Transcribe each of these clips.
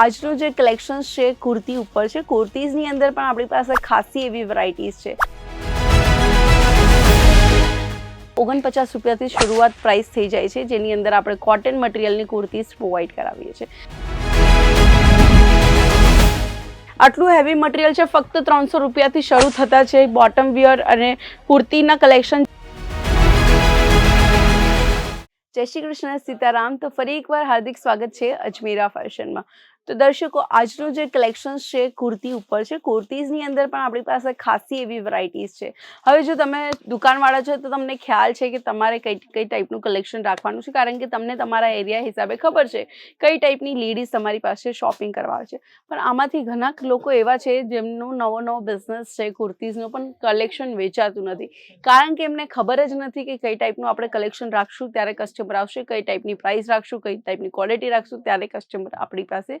આજનું જે કલેક્શન છે, કુર્તી ઉપર છે, કુર્તીઝની અંદર પણ આપણી પાસે ખાસી એવી વેરાયટીઝ છે. ઓગણપચાસ રૂપિયાથી શરૂઆત પ્રાઇસ થઈ જાય છે, જેની અંદર આપણે કોટન મટીરિયલની કુર્તીઝ પ્રોવાઈડ કરાવીએ છીએ. આટલું હેવી મટીરિયલ છે, ફક્ત ત્રણસો રૂપિયાથી શરૂ થતા છે બોટમ વિયર અને કુર્તીના કલેક્શન જય શ્રી કૃષ્ણ, સીતારામ. તો ફરી એકવાર હાર્દિક સ્વાગત છે અજમેરા ફેશનમાં તો દર્શકો, આજનું જે કલેક્શન છે, કુર્તી ઉપર છે. કુર્તીઝની અંદર પણ આપણી પાસે ખાસી એવી વેરાયટીઝ છે. હવે જો તમે દુકાનવાળા છો, તો તમને ખ્યાલ છે કે તમારે કઈ કઈ ટાઈપનું કલેક્શન રાખવાનું છે, કારણ કે તમને તમારા એરિયા હિસાબે ખબર છે કઈ ટાઈપની લેડીઝ તમારી પાસે શોપિંગ કરવા છે. પણ આમાંથી ઘણા લોકો એવા છે, જેમનો નવો નવો બિઝનેસ છે, કુર્તીઝનો પણ કલેક્શન વેચાતું નથી. કારણ કે એમને ખબર જ નથી કે કઈ ટાઈપનું આપણે કલેક્શન રાખશું, ત્યારે કસ્ટમર આવશે, કઈ ટાઈપની પ્રાઇસ રાખશું, કઈ ટાઈપની ક્વોલિટી રાખશું, ત્યારે કસ્ટમર આપણી પાસે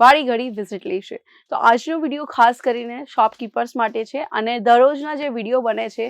વાળી ઘડી વિઝિટ લેશે. તો આજનો વીડિયો ખાસ કરીને શોપકીપર્સ માટે છે અને દરરોજના જે વીડિયો બને છે,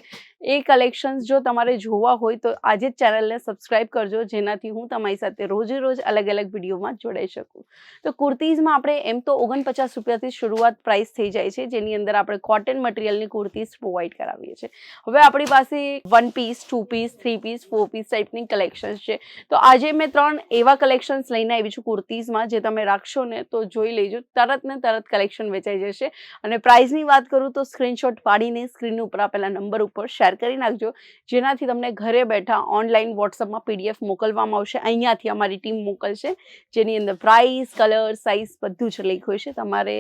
એ કલેક્શન્સ જો તમારે જોવા હોય તો આજે જ ચેનલને સબસ્ક્રાઇબ કરજો, જેનાથી હું તમારી સાથે રોજે રોજ અલગ અલગ વિડીયોમાં જોડાઈ શકું. તો કુર્તીઝમાં આપણે એમ તો ઓગણપચાસ રૂપિયાથી શરૂઆત પ્રાઇસ થઈ જાય છે, જેની અંદર આપણે કોટન મટીરિયલની કુર્તીઝ પ્રોવાઈડ કરાવીએ છીએ. હવે આપણી પાસે one piece two piece three piece four piece ટાઈપની કલેક્શન્સ છે. તો આજે મેં ત્રણ એવા કલેક્શન્સ લઈને આવી છું કુર્તીઝમાં, જે તમે રાખશો ને તો જોઈ લેજો. તરત ને તરત કલેક્શન વેચાઈ જશે. અને પ્રાઇઝની વાત કરું તો સ્ક્રીનશોટ પાડીને સ્ક્રીન ઉપર આપેલા નંબર ઉપર શેર કરી નાખજો. જેનાથી તમને ઘરે બેઠા ઓનલાઈન વોટ્સઅપમાં પીડીએફ મોકલવામાં આવશે. અહીંયાથી અમારી ટીમ મોકલશે. જેની અંદર પ્રાઇસ કલર સાઇઝ બધું જ લખ્યું છે. તમારે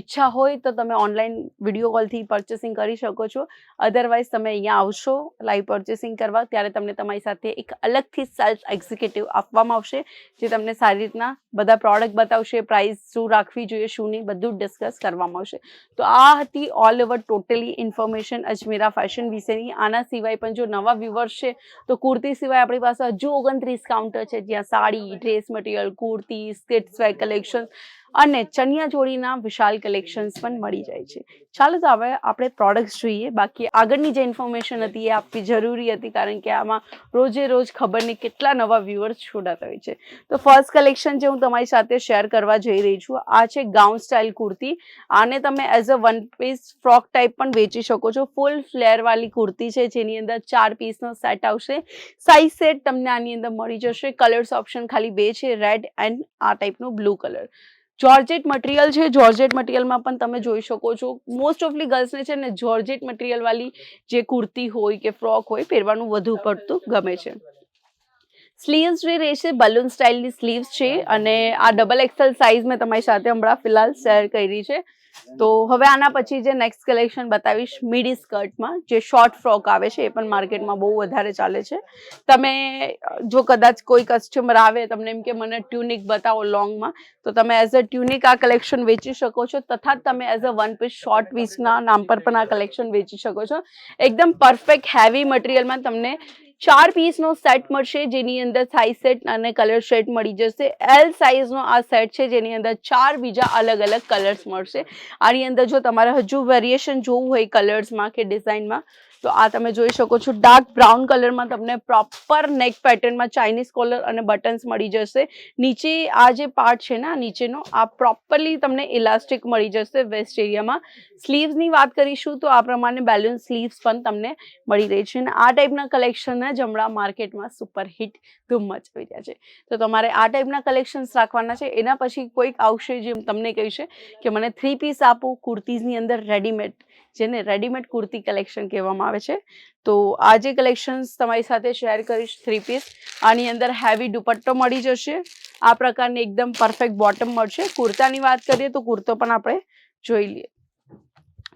ઈચ્છા હોય તો તમે ઓનલાઈન વીડિયો કોલથી પરચેસિંગ કરી શકો છો. અધરવાઇઝ તમે અહીંયા આવશો લાઈવ પરચેસિંગ કરવા, ત્યારે તમને તમારી સાથે એક અલગથી સેલ્ફ એક્ઝિક્યુટિવ આપવામાં આવશે, જે તમને સારી રીતના બધા પ્રોડક્ટ બતાવશે પ્રાઇસ શું રાખવી જોઈએ શું નહીં બધું ડિસ્કસ કરવામાં આવશે. તો આ હતી all over totally information Ajmera fashion વિશેની. આના સિવાય પણ જો નવા વ્યુઅર્સ છે, તો કુર્તી સિવાય આપણી પાસે હજુ ઓગણત્રીસ કાઉન્ટર છે. જ્યાં sari dress material kurti skirts wear collection અને ચણિયા ચોળીના વિશાલ કલેક્શન્સ પણ મળી જાય છે. ચાલો તો હવે આપણે પ્રોડક્ટ્સ જોઈએ. બાકી આગળની જે ઇન્ફોર્મેશન હતી એ આપવી જરૂરી હતી, કારણ કે આમાં રોજે રોજ ખબર નહીં કેટલા નવા વ્યુઅર્સ જોડાતા હોય છે. તો ફર્સ્ટ કલેક્શન જે હું તમારી સાથે શેર કરવા જઈ રહી છું, આ છે ગાઉન સ્ટાઇલ કુર્તી. આને તમે as a one piece frock type પણ વેચી શકો છો. ફૂલ ફ્લેરવાળી કુર્તી છે, જેની અંદર ચાર પીસનો સેટ આવશે. સાઇઝ સેટ તમને આની અંદર મળી જશે. કલર્સ ઓપ્શન ખાલી બે છે રેડ એન્ડ આ ટાઈપનું બ્લુ કલર જોર્જેટ મટીરિયલ છે. જોર્જેટ મટીરિયલમાં પણ તમે જોઈ શકો છો. મોસ્ટ ઓફલી ગર્લ્સને છે ને જોર્જેટ મટીરિયલવાળી જે કુર્તી હોય કે ફ્રોક હોય, પહેરવાનું વધુ પડતું ગમે છે. સ્લીવ્સ જે રહેશે બલૂન સ્ટાઇલની સ્લીવ્સ છે અને આ ડબલ એક્સેલ સાઇઝ મેં તમારી સાથે હમણાં ફિલહાલ શેર કરી છે. તો હવે આના પછી જે નેક્સ્ટ કલેક્શન બતાવીશ મિડી સ્કર્ટમાં જે શોર્ટ ફ્રોક આવે છે એ પણ માર્કેટમાં બહુ વધારે ચાલે છે. તમે જો કદાચ કોઈ કસ્ટમર આવે તમને એમ કે મને ટ્યુનિક બતાવો લોંગમાં તો તમે એઝ અ ટ્યુનિક આ કલેક્શન વેચી શકો છો તથા તમે as a one piece short પીસના નામ પર પણ આ કલેક્શન વેચી શકો છો. એકદમ પરફેક્ટ હેવી મટીરિયલમાં તમને ચાર પીસનો સેટ મળશે, જેની અંદર સાઇઝ સેટ અને કલર સેટ મળી જશે. એલ સાઇઝનો આ સેટ છે, જેની અંદર ચાર બીજા અલગ અલગ કલર્સ મળશે. આની અંદર જો તમારે હજુ વેરિએશન જોવું હોય કલર્સમાં કે ડિઝાઇનમાં તો આ તમે જોઈ શકો છો, ડાર્ક બ્રાઉન કલરમાં તમને પ્રોપર નેક પેટર્નમાં ચાઇનીઝ કોલર અને બટન્સ મળી જશે. નીચે આ જે પાર્ટ છે ને નીચેનો, આ પ્રોપરલી તમને ઇલાસ્ટિક મળી જશે વેસ્ટ એરિયામાં. સ્લીવ્સની વાત કરીશું તો આ પ્રમાણે બેલૂન સ્લીવ્સ પણ તમને મળી રહી છે અને આ ટાઈપના કલેક્શન જ હમણાં માર્કેટમાં સુપર હિટ ધૂમ મચાવી રહ્યા છે. તો તમારે આ ટાઈપના કલેક્શન્સ રાખવાના છે. એના પછી કોઈક આવશે જે તમને કહેશે કે મને થ્રી પીસ આપો, કુર્તીઝની અંદર રેડીમેડ, જેને રેડીમેડ કુર્તી કલેક્શન કહેવામાં આવે છે. તો આ જે કલેક્શન્સ તમારી સાથે શેર કરીશ થ્રી પીસ આની અંદર હેવી દુપટ્ટો મળી જશે. આ પ્રકારની એકદમ પરફેક્ટ બોટમ મળશે. કુર્તાની વાત કરીએ તો કુર્તો પણ આપણે જોઈ લઈએ.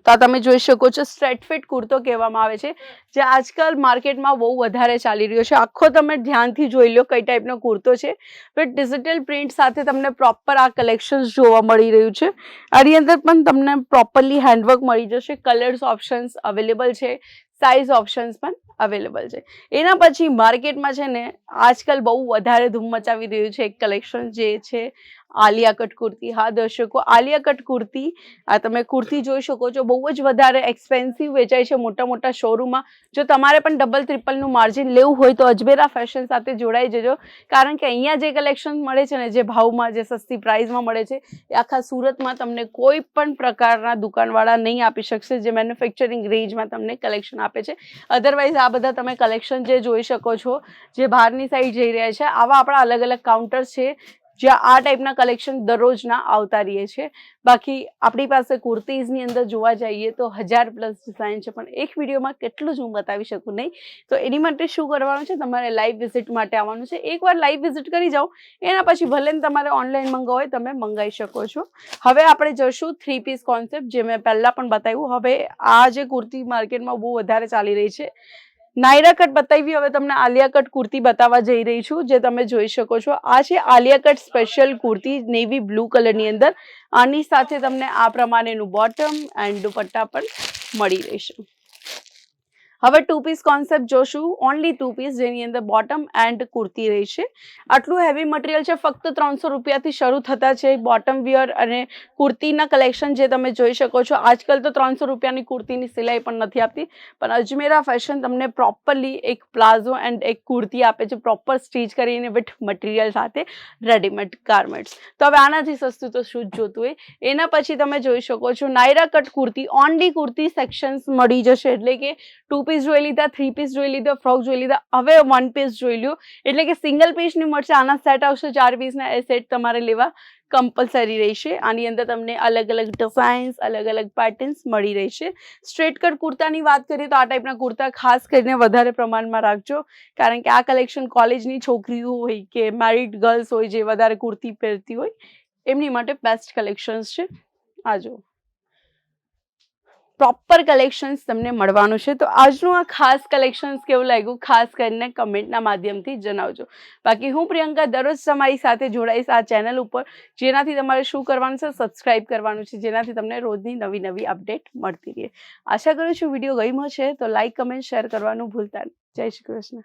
તો તમે જોઈ શકો છો સ્ટ્રેટ ફિટ કુર્તો કહેવામાં આવે છે, જે આજકાલ માર્કેટમાં બહુ વધારે ચાલી રહ્યો છે. આખો તમે ધ્યાનથી જોઈ લો કઈ ટાઈપનો કુર્તો છે. બટ ડિજિટલ પ્રિન્ટ સાથે તમને પ્રોપર આ કલેક્શન્સ જોવા મળી રહ્યું છે. આની અંદર પણ તમને પ્રોપરલી હેન્ડવર્ક મળી જશે. કલર્સ ઓપ્શન્સ અવેલેબલ છે. સાઇઝ ઓપ્શન્સ પણ અવેલેબલ છે. એના પછી માર્કેટમાં છે ને, આજકાલ બહુ વધારે ધૂમ મચાવી રહ્યું છે એક કલેક્શન જે છે આલિયા કટ કુર્તી. હા, દર્શકો, આલિયા કટ કુર્તી, આ તમે કુર્તી જોઈ શકો છો. બહુ જ વધારે એક્સપેન્સિવ વેચાય છે મોટા મોટા શોરૂમમાં જો તમારે પણ ડબલ ટ્રિપલનું માર્જિન લેવું હોય તો અજમેરા ફેશન સાથે જોડાઈ જજો. કારણ કે અહીંયા જે કલેક્શન મળે છે ને, જે ભાવમાં, જે સસ્તી પ્રાઇઝમાં મળે છે, એ આખા સુરતમાં તમને કોઈ પણ પ્રકારના દુકાનવાળા નહીં આપી શકશે, જે મેન્યુફેક્ચરિંગ રેન્જમાં તમને કલેક્શન આપે છે. અધરવાઇઝ આ બધા તમે કલેક્શન જે જોઈ શકો છો, જે બહારની સાઈડ જઈ રહ્યા છે, આવા આપણા અલગ અલગ કાઉન્ટર છે. જ્યાં આ ટાઈપના કલેક્શન દરરોજના આવતા રહીએ છે બાકી આપણી પાસે કુર્તીઝની અંદર જોવા જઈએ તો હજાર પ્લસ ડિઝાઇન છે, પણ એક વિડીયોમાં કેટલું જ હું બતાવી શકું નહીં. તો એની માટે શું કરવાનું છે? તમારે લાઈવ વિઝિટ માટે આવવાનું છે. એકવાર લાઈવ વિઝિટ કરી જાઓ. એના પછી ભલે તમારે ઓનલાઈન મંગાવો હોય, તમે મંગાવી શકો છો. હવે આપણે જશું થ્રી પીસ કોન્સેપ્ટ જે મેં પહેલાં પણ બતાવ્યું. હવે આ જે કુર્તી માર્કેટમાં બહુ વધારે ચાલી રહી છે. નાયરા કટ બતાવી, હવે તમને આલિયા કટ કુર્તી બતાવવા જઈ રહી છું, જે તમે જોઈ શકો છો. આ છે Alia cut special kurti navy blue કલરની અંદર. આની સાથે તમને આ પ્રમાણેનું બોટમ એન્ડ દુપટ્ટા પણ મળી રહેશે. હવે ટુ પીસ કોન્સેપ્ટ જોશું. ઓનલી ટુ પીસ જેની અંદર બોટમ એન્ડ કુર્તી રહેશે. આટલું હેવી મટીરિયલ છે, ફક્ત ત્રણસો રૂપિયાથી શરૂ થતા છે. બોટમ વિયર અને કુર્તીના કલેક્શન જે તમે જોઈ શકો છો, આજકાલ તો ત્રણસો રૂપિયાની કુર્તીની સિલાઈ પણ નથી આપતી. પણ અજમેરા ફેશન તમને પ્રોપરલી એક પ્લાઝો એન્ડ એક કુર્તી આપે છે પ્રોપર સ્ટીચ કરીને વિથ મટીરિયલ સાથે રેડીમેડ ગાર્મેન્ટ્સ તો હવે આનાથી સસ્તું તો શું જ જોતું હોય. એના પછી તમે જોઈ શકો છો, Naira cut kurti only kurti sections મળી જશે. એટલે કે ટુ પીસ જોઈ લીધા થ્રી પીસ જોઈ લીધા ફ્રોક જોઈ લીધા, હવે વન પીસ જોઈ લ્યો. એટલે કે સિંગલ પીસની મળશે આના સેટ આવશે, ચાર પીસના એ સેટ તમારે લેવા કમ્પલસરી રહેશે. આની અંદર તમને અલગ અલગ ડિઝાઇન્સ અલગ અલગ પેટર્ન્સ મળી રહેશે. સ્ટ્રેટ કટ કુર્તાની વાત કરીએ તો આ ટાઈપના કુર્તા ખાસ કરીને વધારે પ્રમાણમાં રાખજો. કારણ કે આ કલેક્શન કોલેજની છોકરીઓ હોય કે મેરિડ ગર્લ્સ હોય જે વધારે કુર્તી પહેરતી હોય, એમની માટે બેસ્ટ કલેક્શન્સ છે. આ જો પ્રોપર કલેક્શન્સ તમને મળવાનું છે. તો આજનું આ ખાસ કલેક્શન્સ કેવું લાગ્યું? ખાસ કરીને કમેન્ટના માધ્યમથી જણાવજો. બાકી હું પ્રિયંકા દરરોજ તમારી સાથે જોડાઈશ આ ચેનલ ઉપર, જેનાથી તમારે શું કરવાનું છે? સબસ્ક્રાઇબ કરવાનું છે, જેનાથી તમને રોજની નવી નવી અપડેટ મળતી રહે. આશા કરું છું વીડિયો ગમ્યો છે, તો લાઇક કમેન્ટ શેર કરવાનું ભૂલતા જય શ્રી કૃષ્ણ.